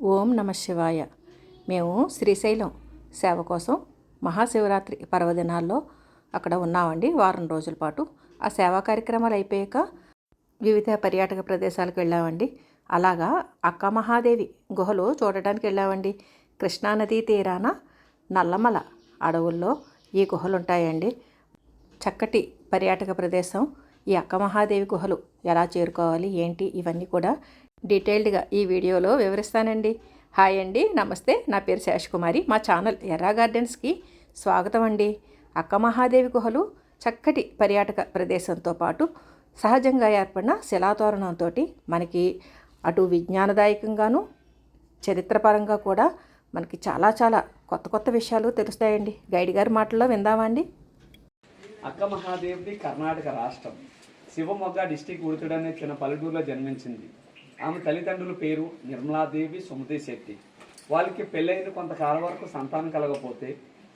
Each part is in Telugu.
ఓం నమ శివాయ. మేము శ్రీశైలం సేవ కోసం మహాశివరాత్రి పర్వదినాల్లో అక్కడ ఉన్నామండి. వారం రోజుల పాటు ఆ సేవా కార్యక్రమాలు అయిపోయాక వివిధ పర్యాటక ప్రదేశాలకు వెళ్ళామండి. అలాగా అక్క మహాదేవి గుహలు చూడటానికి వెళ్ళామండి. కృష్ణానదీ తీరాన నల్లమల అడవుల్లో ఈ గుహలు ఉంటాయండి. చక్కటి పర్యాటక ప్రదేశం. ఈ అక్క మహాదేవి గుహలు ఎలా చేరుకోవాలి ఏంటి ఇవన్నీ కూడా డీటెయిల్డ్గా ఈ వీడియోలో వివరిస్తానండి. హాయ్ అండి నమస్తే. నా పేరు శేషకుమారి. మా ఛానల్ ఎర్రా గార్డెన్స్కి స్వాగతం అండి. అక్క మహాదేవి గుహలు చక్కటి పర్యాటక ప్రదేశంతో పాటు సహజంగా ఏర్పడిన శిలాతోరణంతో మనకి అటు విజ్ఞానదాయకంగాను చరిత్రపరంగా కూడా మనకి చాలా చాలా కొత్త కొత్త విషయాలు తెలుస్తాయండి. గైడ్ గారి మాటల్లో విందామా అండి? అక్క మహాదేవిది కర్ణాటక రాష్ట్రం. శివమొగ్గ డిస్టిక్ ఉడుతుడనే చిన్న పల్లెటూరులో జన్మించింది. ఆమె తల్లిదండ్రుల పేరు నిర్మలాదేవి సుమతి శెట్టి వాళ్ళకి పెళ్ళైన కొంతకాలం వరకు సంతానం కలగకపోతే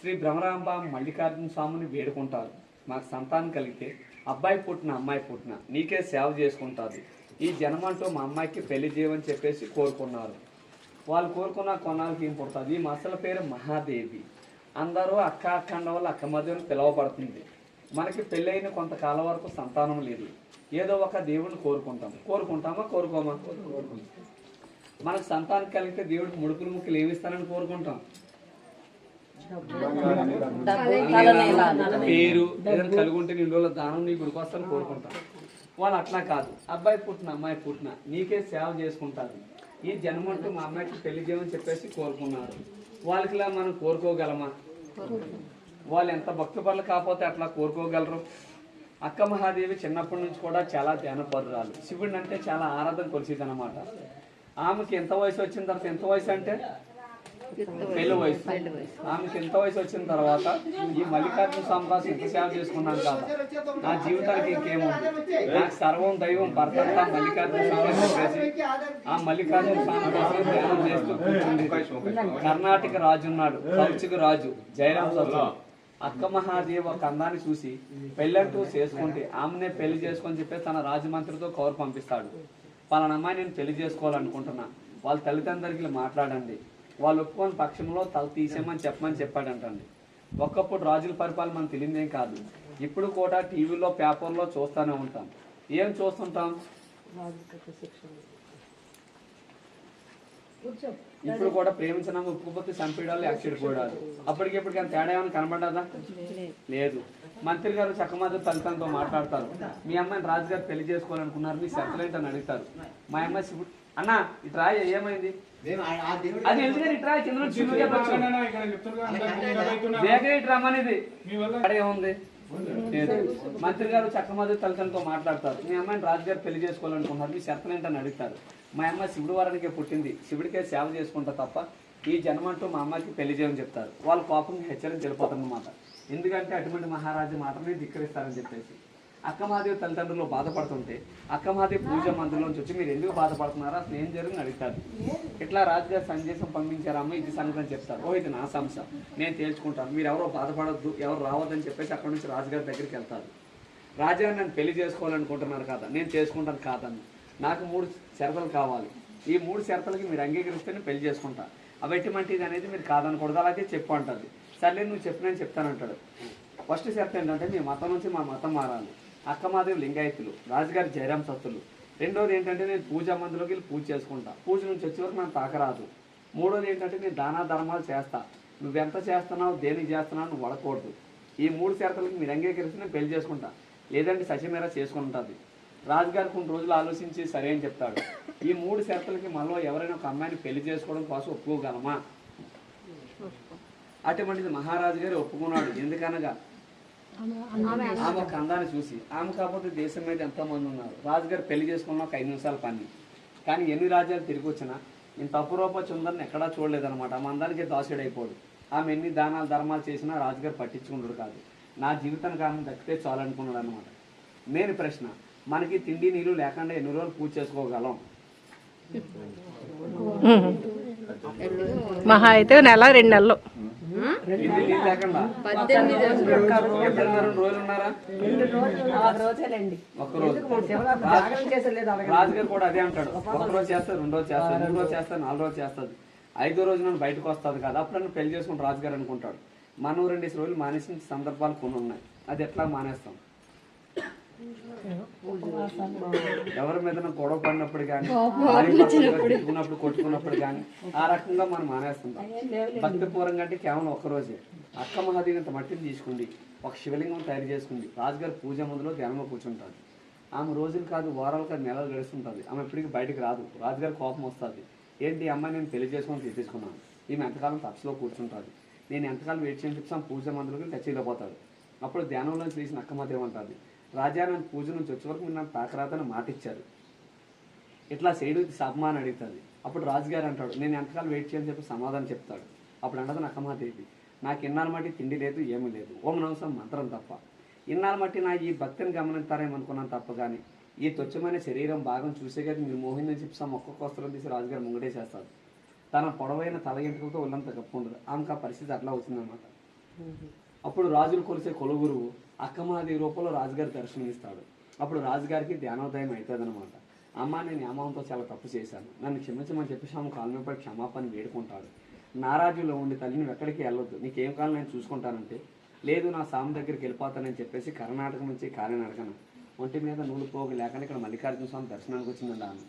శ్రీ భ్రమరాంబ మల్లికార్జున స్వామిని వేడుకుంటారు. మాకు సంతానం కలిగితే అబ్బాయి పుట్టిన అమ్మాయి పుట్టిన నీకే సేవ చేసుకుంటుంది. ఈ జన్మంటూ మా అమ్మాయికి పెళ్ళి చేయమని చెప్పేసి కోరుకున్నారు. వాళ్ళు కోరుకున్న కొన్నాళ్ళకి ఏం పుడుతుంది? ఈ మసల పేరు మహాదేవి. అందరూ అక్క అక్కండ వాళ్ళు అక్క మధ్యలో పిలువబడుతుంది. మనకి పెళ్ళైన కొంతకాలం వరకు సంతానం లేదు. ఏదో ఒక దేవుడిని కోరుకుంటాం. కోరుకుంటామా? కోరుకోమా? మనకు సంతానం కలిగితే దేవుడికి ముడుపులు ముక్కులు ఏమిస్తానని కోరుకుంటాం. పేరు ఏదైనా కలిగి ఉంటే నేను రోజుల దానం నీ గుడికి వస్తాను కోరుకుంటాం. వాళ్ళు అట్లా కాదు. అబ్బాయి పుట్టిన అమ్మాయి పుట్టిన నీకే సేవ చేసుకుంటారు. ఈ జన్మంటూ మా అమ్మాయికి పెళ్ళి చేయమని చెప్పేసి కోరుకున్నారు. వాళ్ళకిలా మనం కోరుకోగలమా? వాళ్ళు ఎంత భక్తి పనులు కాకపోతే అట్లా కోరుకోగలరు? అక్క మహాదేవి చిన్నప్పటి నుంచి కూడా చాలా ధ్యానపరురాలు. శివుడిని అంటే చాలా ఆరాధన కొలిసేది అనమాట ఆమెకి ఎంత వయసు వచ్చిన తర్వాత ఎంత వయసు అంటే? పెళ్ళి వయసు. ఆమెకి ఎంత వయసు వచ్చిన తర్వాత ఈ మల్లికార్జున స్వామి ఎంత సేవ చేసుకున్నాను కాదా. నా జీవితానికి ఇంకేముంది? నాకు సర్వం దైవం భర్త మల్లికార్జున స్వామి చెప్పేసి ఆ మల్లికార్జున స్వామి కోసం ధ్యానం చేస్తూ కూర్చుంది. కర్ణాటక రాజు ఉన్నాడు. కౌచిక రాజు. జయరాం సత్వం అక్క మహాదేవ్ ఒక అందాన్ని చూసి పెళ్ళంటూ చేసుకుంటే ఆమెనే పెళ్ళి చేసుకొని చెప్పి తన రాజమంత్రితో కౌరు పంపిస్తాడు. పలానా అమ్మాయి నేను పెళ్ళి చేసుకోవాలనుకుంటున్నా. వాళ్ళ తల్లిదండ్రులకి మాట్లాడండి. వాళ్ళు ఒప్పుకొని పక్షంలో తల తీసేయమని చెప్పమని చెప్పాడంటండి. ఒక్కప్పుడు రాజుల పరిపాలన మనం తెలియదేం కాదు. ఇప్పుడు కూడా టీవీలో పేపర్లో చూస్తూనే ఉంటాం. ఏం చూస్తుంటాం? ఇప్పుడు కూడా ప్రేమించిన ఉప్పుపోతే చంపేయడాలు యాక్సిడెంట్ పోయడాలు. అప్పటికి ఇప్పటికి అంత తేడా ఏమైనా కనబడ్డదా? లేదు. మంత్రి గారు చక్కమాద తల్లిదండ్రులతో మాట్లాడతారు. మీ అమ్మాయిని రాజుగారు పెళ్ళి చేసుకోవాలనుకున్నారు. మీ సెటిలైట్ అని అడుగుతారు. మా అమ్మాయి శివుడు అన్న ఇట్రా ఏమైంది? అది ఎందుకని ఇట్రా కింద నుంచి చిన్ను చెప్పొచ్చు వేగ ఇటు రమ్మనేది. అక్కడ ఏముంది. మంత్రి గారు చక్కమాది తల్లిదండ్రులతో మాట్లాడతారు. మీ అమ్మాయిని రాజుగారు పెళ్ళి చేసుకోవాలనుకుంటున్నారు. మీ శర్తలు ఏంటని అడుగుతారు. మా అమ్మాయి శివుడు వారానికే పుట్టింది. శివుడికే సేవ చేసుకుంటా తప్ప ఈ జన్మంటూ మా అమ్మాయికి పెళ్ళి చేయమని చెప్తారు. వాళ్ళ కోపం హెచ్చరించి వెళ్ళిపోతారన్నమాట ఎందుకంటే అటువంటి మహారాజు మాత్రమే ధిక్కరిస్తారని చెప్పేసి. అక్కమాదేవి తల్లిదండ్రులు బాధపడుతుంటే అక్కమాదేవి పూజ మందిరంలోంచి వచ్చి మీరు ఎందుకు బాధపడుతున్నారా? అసలు ఏం జరిగింది అడుగుతారు. ఇట్లా రాజుగారు సందేశం పంపించారమ్మ ఇది సంగతి చెప్తారు. ఓ ఇది నా సంశం నేను తేల్చుకుంటాను. మీరు ఎవరో బాధపడద్దు ఎవరు రావద్దని చెప్పేసి అక్కడ నుంచి రాజుగారి దగ్గరికి వెళ్తారు. రాజుగారు నన్ను పెళ్ళి చేసుకోవాలనుకుంటున్నారు కదా? నేను చేసుకుంటాను కాదని నాకు మూడు షరతులు కావాలి. ఈ మూడు షరతులకి మీరు అంగీకరిస్తే నేను పెళ్ళి చేసుకుంటా. అవి ఎటువంటిది అనేది మీరు కాదనకూడదు. అలాగే చెప్పు అంటుంది. సర్లే నువ్వు చెప్పినని చెప్తానంటాడు. ఫస్ట్ షరత్ ఏంటంటే మీ మతం నుంచి మా మతం మారాలి. అక్కమాదేవి లింగాయతులు రాజుగారి జయరాం సత్తులు. రెండోది ఏంటంటే నేను పూజా మందులోకి వెళ్ళి పూజ చేసుకుంటా. పూజ నుంచి వచ్చే వరకు నాకు తాకరాదు. మూడోది ఏంటంటే నేను దానా ధర్మాలు చేస్తా. నువ్వెంత చేస్తున్నావు దేనికి చేస్తున్నావు నువ్వు వడకూడదు. ఈ మూడు షరతులకి మీరు అంగీకరిస్తే నేను పెళ్ళి చేసుకుంటా. లేదంటే సచిమేర చేసుకుంటుంది. రాజుగారు కొన్ని రోజులు ఆలోచించి సరే అని చెప్తాడు. ఈ మూడు షరతులకి మనలో ఎవరైనా ఒక అమ్మాయిని పెళ్ళి చేసుకోవడం కోసం ఒప్పుకోగలమా? అటువంటిది మహారాజు గారు ఒప్పుకున్నాడు. ఎందుకనగా ఆమె ఒక అందాన్ని చూసి ఆమె కాకపోతే దేశం మీద ఎంతమంది ఉన్నారు? రాజుగారు పెళ్ళి చేసుకున్న ఒక ఐదు నిమిషాల పని. కానీ ఎన్ని రాజ్యాలు తిరిగి వచ్చినా ఇంత అపురూప చుందరిని ఎక్కడా చూడలేదనమాట ఆమె అందానికి దాసుడైపోడు ఆమె ఎన్ని దానాలు ధర్మాలు చేసినా రాజుగారు పట్టించుకుంటారు కాదు. నా జీవితానికి ఆమె దక్కితే చాలు అనుకున్నాడు అనమాట మెయిన్ ప్రశ్న మనకి తిండి నీళ్ళు లేకుండా ఎన్ని రోజులు పూజ చేసుకోగలం? మహా అయితే నెల రెండు నెలలు. ఉన్నారా ఒక్క రోజు రాజుగారు కూడా అదే అంటాడు ఒక రోజు చేస్తారు రెండు రోజు చేస్తారు మూడు రోజు చేస్తారు నాలుగు రోజు చేస్తుంది ఐదో రోజు నన్ను బయటకు వస్తుంది కదా అప్పుడు నన్ను పెళ్ళి చేసుకుని రాజుగారు అనుకుంటాడు మన ఊరు రెండు రోజులు మానేసిన సందర్భాలు కొన్ని ఉన్నాయి అది ఎట్లా మానేస్తాం ఎవరి మీద గొడవ పడినప్పుడు కానీ కొట్టుకున్నప్పుడు కొట్టుకున్నప్పుడు కానీ ఆ రకంగా మనం మానేస్తుంటాం. భక్తి పూర్వం అంటే కేవలం ఒక్క రోజే. అక్క మహాదేవి ఇంత మట్టిని తీసుకుంది ఒక శివలింగం తయారు చేసుకుంది రాజుగారు పూజ ముందులో ధ్యానంలో కూర్చుంటాడు ఆమె రోజులు కాదు వారాలు కాదు నెలలు గడుస్తుంటుంది. ఆమె ఎప్పటికీ బయటికి రాదు. రాజుగారి కోపం వస్తుంది. ఏంటి అమ్మాయి నేను పెళ్ళి చేసుకొని తీసేసుకున్నాను? ఈమె ఎంతకాలం తపస్సులో కూర్చుంటుంది? నేను ఎంతకాలం వెయిట్ చేయని పూజ మందులకి టచ్ అయిపోతాడు అప్పుడు ధ్యానంలో తీసిన అక్కమాదేవి అంటుంది రాజా నన్ను పూజ నుంచి వచ్చే వరకు మీరు నాకు తాకరాతని మాట ఇచ్చారు ఇట్లా సబ్మా అని అడుగుతుంది. అప్పుడు రాజుగారు అంటాడు నేను ఎంతకాలం వెయిట్ చేయని చెప్పి సమాధానం చెప్తాడు. అప్పుడు అంటది నక్కమాదేవి నాకు ఇన్నాళ్ళ మట్టి తిండి లేదు ఏమీ లేదు. ఓం నమసం మంత్రం తప్ప. ఇన్నాళ్ళ మట్టి నా ఈ భక్తిని గమనిస్తారేమనుకున్నాను తప్ప కానీ ఈ తుచ్చమైన శరీరం భాగం చూసే కదా మీరు మోహిందని చెప్పి సమ్ ఒక్కొక్క వస్త్రం తీసి రాజుగారు ముంగటేసేస్తాడు తన పొడవైన తల ఎంటుకలతో ఒళ్ళంత ఉండదు ఆమెకు ఆ పరిస్థితి అట్లా వచ్చిందనమాట అప్పుడు రాజులు కొలిసే కొలుగురువు అక్కమాది రూపంలో రాజుగారి దర్శనమిస్తాడు. అప్పుడు రాజుగారికి ధ్యానోదయం అవుతుంది అనమాట అమ్మ నేను అమ్మంతో చాలా తప్పు చేశాను. నన్ను క్షమించమని చెప్పేసి ఆమె కాలు క్షమాపణ వేడుకుంటాడు. నారాజులో ఉండి తల్లి నువ్వు ఎక్కడికి వెళ్ళొద్దు. నీకేం కాలం నేను చూసుకుంటానంటే. లేదు నా సామి దగ్గరికి వెళ్ళిపోతానని చెప్పేసి కర్ణాటక నుంచి కాలినడకన. ఒంటి మీద నూలు పోగు లేకుండా ఇక్కడ మల్లికార్జున స్వామి దర్శనానికి వచ్చిందండి ఆమె.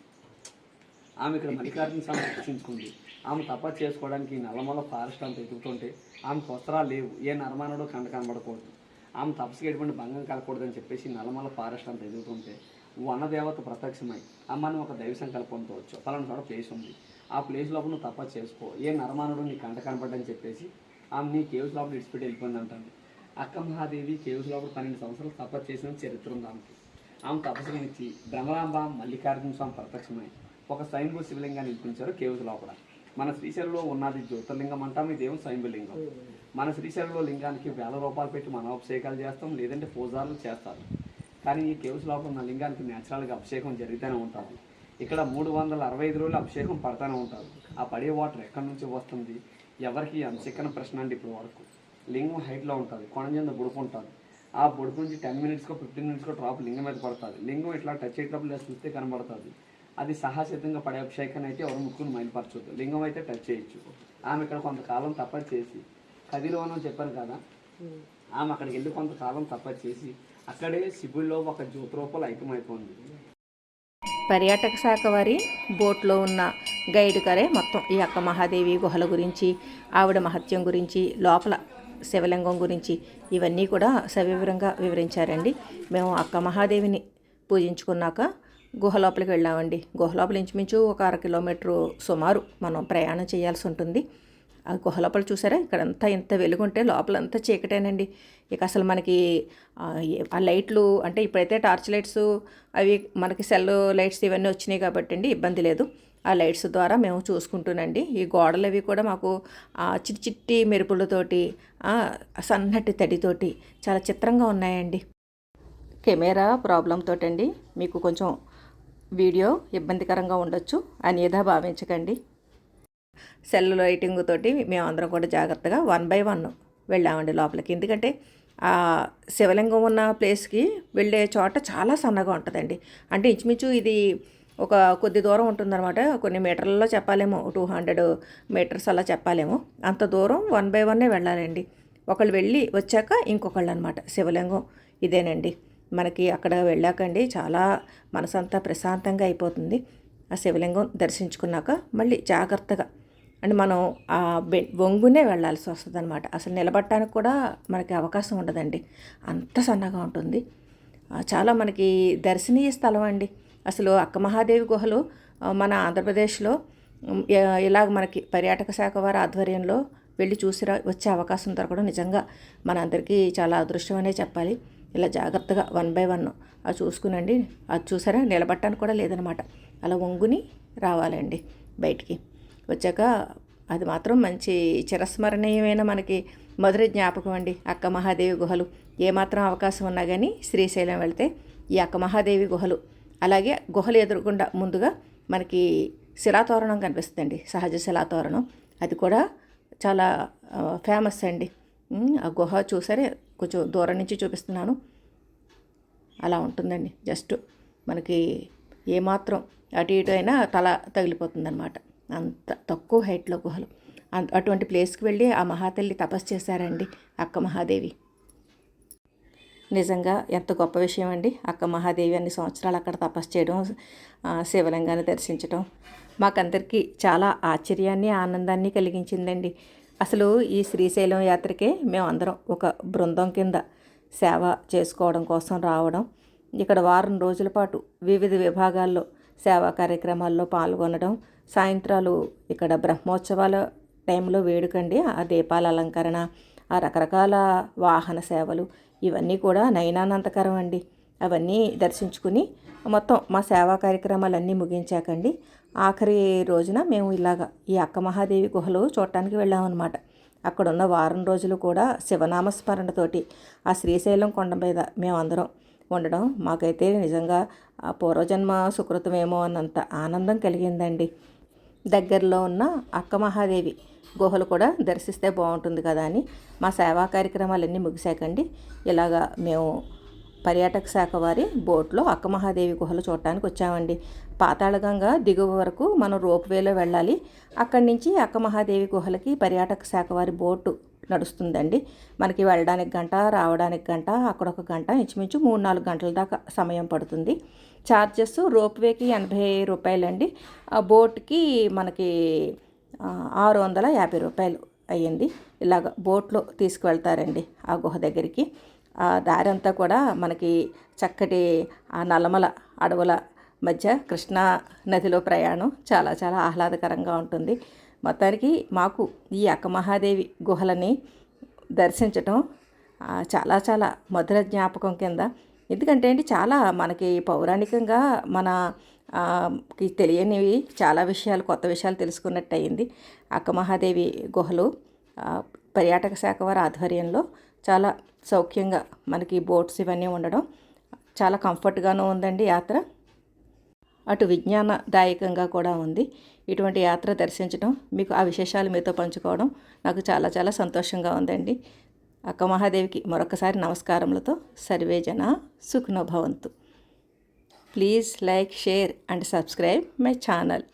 ఆమె ఇక్కడ మల్లికార్జున స్వామి దర్శించుకుంది. ఆమె తప్ప చేసుకోవడానికి నల్లమల ఫారెస్ట్ అంత ఎదుగుతుంటే ఆమెకు వస్త్రాలు లేవు. ఏ నరమానుడు కంట కనబడకూడదు. ఆమె తపస్సుకి ఎటువంటి భంగం కలగకూడదని చెప్పేసి నల్లమల ఫారెస్ట్ అంత ఎదుగుతుంటే వనదేవత ప్రత్యక్షమై అమ్మని ఒక దైవ సంకల్పంతో వచ్చు పలానా చోట ప్లేస్ ఉంది. ఆ ప్లేస్ లోపల నువ్వు తప్ప చేసుకో ఏ నరమానుడు నీ కంట కనపడ్డని చెప్పేసి ఆమె నీ కేవ్స్ లోపల ఇడిచిపెట్టి వెళ్ళిపోయింది అంటుంది. అక్క మహాదేవి కేవ్స్ లోపల పన్నెండు సంవత్సరాలు తపస్సు చేసిన చరిత్ర ఉంది ఆమెకి. ఆమె తపస్సు ఇచ్చి భ్రమరాంబ మల్లికార్జున స్వామి ప్రత్యక్షమై ఒక స్వయంభూ శివలింగాన్ని నిలిపించారు కేవ్స్ లోపల. మన శ్రీశైలంలో ఉన్నది జ్యోతిర్లింగం అంటాం ఇదేమో స్వయంభూ మన శ్రీశైలంలో లింగానికి వేల రూపాయలు పెట్టి మనం అభిషేకాలు చేస్తాం లేదంటే పూజారులు చేస్తారు. కానీ ఈ కేవ్స్ లోపల ఉన్న లింగానికి న్యాచురల్గా అభిషేకం జరుగుతూనే ఉంటుంది ఇక్కడ మూడు వందల అరవై ఐదు రోజులు అభిషేకం పడతానే ఉంటారు. ఆ పడే వాటర్ ఎక్కడి నుంచి వస్తుంది? ఎవరికి అంత చిక్కన ప్రశ్న అండి ఇప్పుడు వరకు. లింగం హైట్లో ఉంటుంది కొనంజంద బుడుపు ఉంటుంది. ఆ బుడుపు నుంచి టెన్ మినిట్స్కో ఫిఫ్టీన్ మినిట్స్కో డ్రాప్ లింగం మీద పడుతుంది. లింగం ఇట్లా టచ్ అయ్యేటప్పుడు ఇలా చూస్తే కనబడుతుంది. అది సహసిద్ధంగా పడే అభిషేకాన్ని అయితే ఎవరు ముక్కును మైలుపరచొద్దు. లింగం అయితే టచ్ చేయొచ్చు. ఆమె ఇక్కడ కొంతకాలం తప్ప చేసి కదిలో అని చెప్పాను కదా. ఆమె అక్కడికి వెళ్ళి కొంతకాలం తపస్సు చేసి అక్కడే శిబుల్లో ఒక జ్యోతిరూపలు ఐక్యమైపోయింది పర్యాటక శాఖ వారి బోట్లో ఉన్న గైడ్ గారే మొత్తం ఈ అక్క మహాదేవి గుహల గురించి ఆవిడ మహత్యం గురించి లోపల శివలింగం గురించి ఇవన్నీ కూడా సవివరంగా వివరించారండి. మేము అక్క మహాదేవిని పూజించుకున్నాక గుహ లోపలికి వెళ్ళామండి. గుహ లోపల ఇంచుమించు ఒక అర కిలోమీటరు సుమారు మనం ప్రయాణం చేయాల్సి ఉంటుంది. ఆ గుహ లోపల చూసారా? ఇక్కడంతా ఇంత వెలుగుంటే లోపలంతా చీకటేనండి. ఇక అసలు మనకి ఆ, లైట్లు అంటే ఇప్పుడైతే టార్చ్ లైట్స్ అవి మనకి సెల్ లైట్స్ ఇవన్నీ వచ్చినాయి కాబట్టి అండి ఇబ్బంది లేదు. ఆ లైట్స్ ద్వారా మేము చూసుకుంటూనండి. ఈ గోడలు అవి కూడా మాకు చిట్టి చిట్టి మెరుపులతోటి సన్నటి తడితోటి చాలా చిత్రంగా ఉన్నాయండి. కెమెరా ప్రాబ్లంతో అండి మీకు కొంచెం వీడియో ఇబ్బందికరంగా ఉండొచ్చు. అన్యథా భావించకండి. సెల్ లైటింగ్ తోటి మేము అందరం కూడా జాగ్రత్తగా వన్ బై వన్ వెళ్ళామండి లోపలికి. ఎందుకంటే ఆ శివలింగం ఉన్న ప్లేస్కి వెళ్ళే చోట చాలా సన్నగా ఉంటుందండి. అంటే ఇంచుమించు ఇది ఒక కొద్ది దూరం ఉంటుందన్నమాట. కొన్ని మీటర్లలో చెప్పాలేమో టూ హండ్రెడ్ మీటర్స్ అలా చెప్పాలేమో. అంత దూరం వన్ బై వన్నే వెళ్ళాలండి. ఒకళ్ళు వెళ్ళి వచ్చాక ఇంకొకళ్ళు అనమాట శివలింగం ఇదేనండి. మనకి అక్కడ వెళ్ళాకండి చాలా మనసంతా ప్రశాంతంగా అయిపోతుంది. ఆ శివలింగం దర్శించుకున్నాక మళ్ళీ జాగ్రత్తగా అండ్ మనం ఆ బె వంగునే వెళ్ళాల్సి వస్తుంది అనమాట అసలు నిలబడటానికి కూడా మనకి అవకాశం ఉండదండి. అంత సన్నగా ఉంటుంది. చాలా మనకి దర్శనీయ స్థలం అండి. అసలు అక్క మహాదేవి గుహలు మన ఆంధ్రప్రదేశ్లో ఇలాగ మనకి పర్యాటక శాఖ వారి ఆధ్వర్యంలో వెళ్ళి చూసిరా వచ్చే అవకాశం దొరకడం నిజంగా. మనందరికీ చాలా అదృష్టం అనే చెప్పాలి. ఇలా జాగ్రత్తగా వన్ బై వన్ అది చూసుకునండి. అది చూసారా? నిలబట్టడానికి కూడా లేదనమాట అలా వంగుని రావాలండి బయటికి. వచ్చాక అది మాత్రం మంచి చిరస్మరణీయమైన మనకి మధుర జ్ఞాపకం అండి. అక్క మహాదేవి గుహలు. ఏమాత్రం అవకాశం ఉన్నా కానీ శ్రీశైలం వెళ్తే ఈ అక్క మహాదేవి గుహలు అలాగే గుహలు ఎదురుగుండా ముందుగా మనకి శిలాతోరణం కనిపిస్తుందండి. సహజ శిలాతోరణం. అది కూడా చాలా ఫేమస్ అండి. ఆ గుహ చూసారే కొంచెం దూరం నుంచి చూపిస్తున్నాను. అలా ఉంటుందండి. జస్ట్ మనకి ఏమాత్రం అటు ఇటు అయినా తల తగిలిపోతుందన్నమాట. అంత తక్కువ హైట్లో గుహలు. అంత అటువంటి ప్లేస్కి వెళ్ళి ఆ మహాతల్లి తపస్సు చేశారండి అక్క మహాదేవి. నిజంగా ఎంత గొప్ప విషయం అండి. అక్క మహాదేవి అన్ని సంవత్సరాలు అక్కడ తపస్సు చేయడం శివలింగాన్ని దర్శించడం. మాకందరికీ చాలా ఆశ్చర్యాన్ని ఆనందాన్ని కలిగించిందండి. అసలు ఈ శ్రీశైలం యాత్రకే మేము అందరం ఒక బృందం కింద సేవ చేసుకోవడం కోసం రావడం ఇక్కడ వారం రోజుల పాటు వివిధ విభాగాల్లో సేవా కార్యక్రమాల్లో పాల్గొనడం సాయంత్రాలు ఇక్కడ బ్రహ్మోత్సవాల టైంలో వేడుకండి. ఆ దీపాల అలంకరణ ఆ రకరకాల వాహన సేవలు ఇవన్నీ కూడా నయనానంతకరం అండి. అవన్నీ దర్శించుకుని మొత్తం మా సేవా కార్యక్రమాలన్నీ ముగించాకండి. ఆఖరి రోజున మేము ఇలాగ ఈ అక్క మహాదేవి గుహలు చూడటానికి వెళ్ళామన్నమాట. అక్కడ ఉన్న వారం రోజులు కూడా శివనామస్మరణతోటి ఆ శ్రీశైలం కొండ మీద మేమందరం ఉండడం మాకైతే నిజంగా ఆ పూర్వజన్మ సుకృతమేమో అన్నంత ఆనందం కలిగిందండి. దగ్గరలో ఉన్న అక్క మహాదేవి గుహలు కూడా దర్శిస్తే బాగుంటుంది కదా అని మా సేవా కార్యక్రమాలన్నీ ముగిసాకండి ఇలాగా మేము పర్యాటక శాఖ వారి బోట్లో అక్క మహాదేవి గుహలు చూడటానికి వచ్చామండి. పాతాళగంగ దిగువ వరకు మనం రోప్వేలో వెళ్ళాలి. అక్కడి నుంచి అక్క మహాదేవి గుహలకి పర్యాటక శాఖ వారి బోటు నడుస్తుందండి. మనకి వెళ్ళడానికి గంట రావడానికి గంట అక్కడ ఒక గంట ఇంచుమించు మూడు నాలుగు గంటల దాకా సమయం పడుతుంది. ఛార్జెస్ రోప్వేకి ఎనభై రూపాయలండి. ఆ బోట్కి మనకి ఆరు వందల యాభై రూపాయలు అయ్యింది. ఇలాగ బోట్లో తీసుకువెళ్తారండి ఆ గుహ దగ్గరికి. ఆ దారి అంతా కూడా మనకి చక్కటి ఆ నల్లమల అడవుల మధ్య కృష్ణా నదిలో ప్రయాణం చాలా చాలా ఆహ్లాదకరంగా ఉంటుంది. మొత్తానికి మాకు ఈ అక్క మహాదేవి గుహలని దర్శించటం చాలా చాలా మధుర జ్ఞాపకం కింద. ఎందుకంటే అండి చాలా మనకి పౌరాణికంగా మన తెలియనివి చాలా విషయాలు కొత్త విషయాలు తెలుసుకున్నట్టు అయింది అక్క మహాదేవి గుహలు పర్యాటక శాఖ వారి ఆధ్వర్యంలో చాలా సౌఖ్యంగా మనకి బోట్స్ ఇవన్నీ ఉండడం చాలా కంఫర్ట్గాను ఉందండి యాత్ర. అటు విజ్ఞానదాయకంగా కూడా ఉంది. ఇటువంటి యాత్ర దర్శించడం మీకు ఆ విశేషాలు మీతో పంచుకోవడం నాకు చాలా చాలా సంతోషంగా ఉందండి. అక్క మహాదేవికి మరొకసారి నమస్కారములతో సర్వే జన సుఖనోభవంతు please like share and subscribe my channel.